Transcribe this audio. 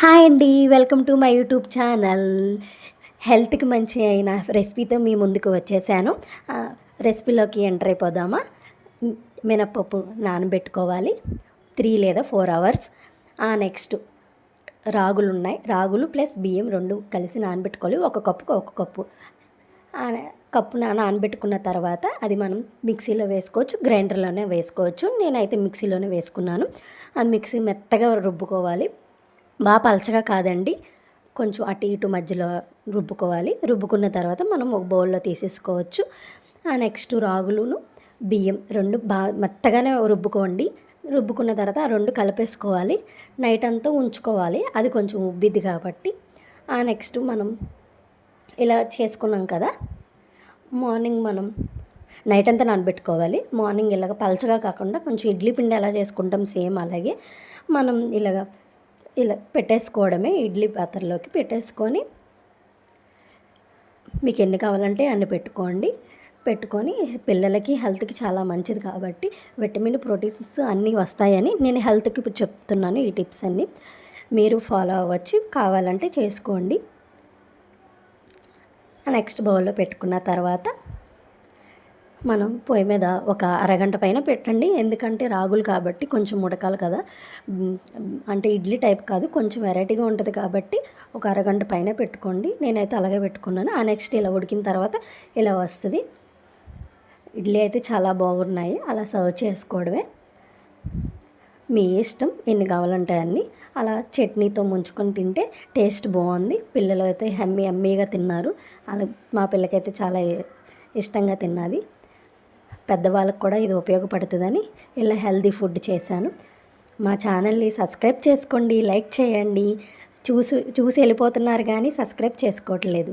Hi అండి welcome to my YouTube channel. హెల్త్కి మంచి అయిన రెసిపీతో మీ ముందుకు వచ్చేసాను. రెసిపీలోకి ఎంటర్ అయిపోదామా? మినప్పప్పు నానబెట్టుకోవాలి. త్రీ లేదా ఫోర్ అవర్స్. ఆ నెక్స్ట్ రాగులు ఉన్నాయి. రాగులు ప్లస్ బియ్యం రెండు కలిసి నానబెట్టుకోవాలి. ఒక కప్పుకు ఒక కప్పు. కప్పు నానబెట్టుకున్న తర్వాత అది మనం మిక్సీలో వేసుకోవచ్చు. గ్రైండర్లోనే వేసుకోవచ్చు. నేనైతే మిక్సీలోనే వేసుకున్నాను. ఆ మిక్సీ మెత్తగా రుబ్బుకోవాలి. బాగా పలచగా కాదండి. కొంచెం అటు ఇటు మధ్యలో రుబ్బుకోవాలి. రుబ్బుకున్న తర్వాత మనం ఒక బౌల్లో తీసేసుకోవచ్చు. ఆ నెక్స్ట్ రాగులును బియ్యం రెండు బాగా మెత్తగానే రుబ్బుకోండి. రుబ్బుకున్న తర్వాత ఆ రెండు కలిపేసుకోవాలి. నైట్ అంతా ఉంచుకోవాలి. అది కొంచెం ఉబ్బిద్ది కాబట్టి. ఆ నెక్స్ట్ మనం ఇలా చేసుకున్నాం కదా. మార్నింగ్ మనం నైట్ అంతా నానబెట్టుకోవాలి. మార్నింగ్ ఇలాగ పలచగా కాకుండా కొంచెం ఇడ్లీ పిండి ఎలా చేసుకుంటాం సేమ్ అలాగే. మనం ఇలాగ ఇలా పెట్టేసుకోవడమే ఇడ్లీ పాత్రలోకి పెట్టేసుకొని మీకు ఎన్ని కావాలంటే అన్ని పెట్టుకోండి. పెట్టుకొని పిల్లలకి హెల్త్కి చాలా మంచిది కాబట్టి విటమిన్ ప్రోటీన్స్ అన్నీ వస్తాయని నేను హెల్త్కి చెప్తున్నాను ఈ టిప్స్ అన్నీ. మీరు ఫాలో అవ్వచ్చు. కావాలంటే చేసుకోండి. నెక్స్ట్ బౌల్లో పెట్టుకున్న తర్వాత మనం పొయ్యి మీద ఒక అరగంట పైన పెట్టండి. ఎందుకంటే రాగులు కాబట్టి కొంచెం ఉడకాలి కదా. అంటే ఇడ్లీ టైప్ కాదు కొంచెం వెరైటీగా ఉంటుంది కాబట్టి ఒక అరగంట పైన పెట్టుకోండి. నేనైతే అలాగే పెట్టుకున్నాను. ఆ నెక్స్ట్ ఇలా ఉడికిన తర్వాత ఇలా వస్తుంది. ఇడ్లీ అయితే చాలా బాగున్నాయి. అలా సర్వ్ చేసుకోవడమే. మీ ఇష్టం ఎన్ని కావాలంటే అన్ని. అలా చట్నీతో ముంచుకొని తింటే టేస్ట్ బాగుంది. పిల్లలు అయితే హమ్మీ హమ్మీగా తిన్నారు. అలా మా పిల్లకైతే చాలా ఇష్టంగా తిన్నది. పెద్దవాళ్ళకు కూడా ఇది ఉపయోగపడుతుందని ఇలా హెల్దీ ఫుడ్ చేశాను. మా ఛానల్ని సబ్స్క్రైబ్ చేసుకోండి లైక్ చేయండి. చూసి చూసి వెళ్ళిపోతున్నారు కానీ సబ్స్క్రైబ్ చేసుకోవట్లేదు.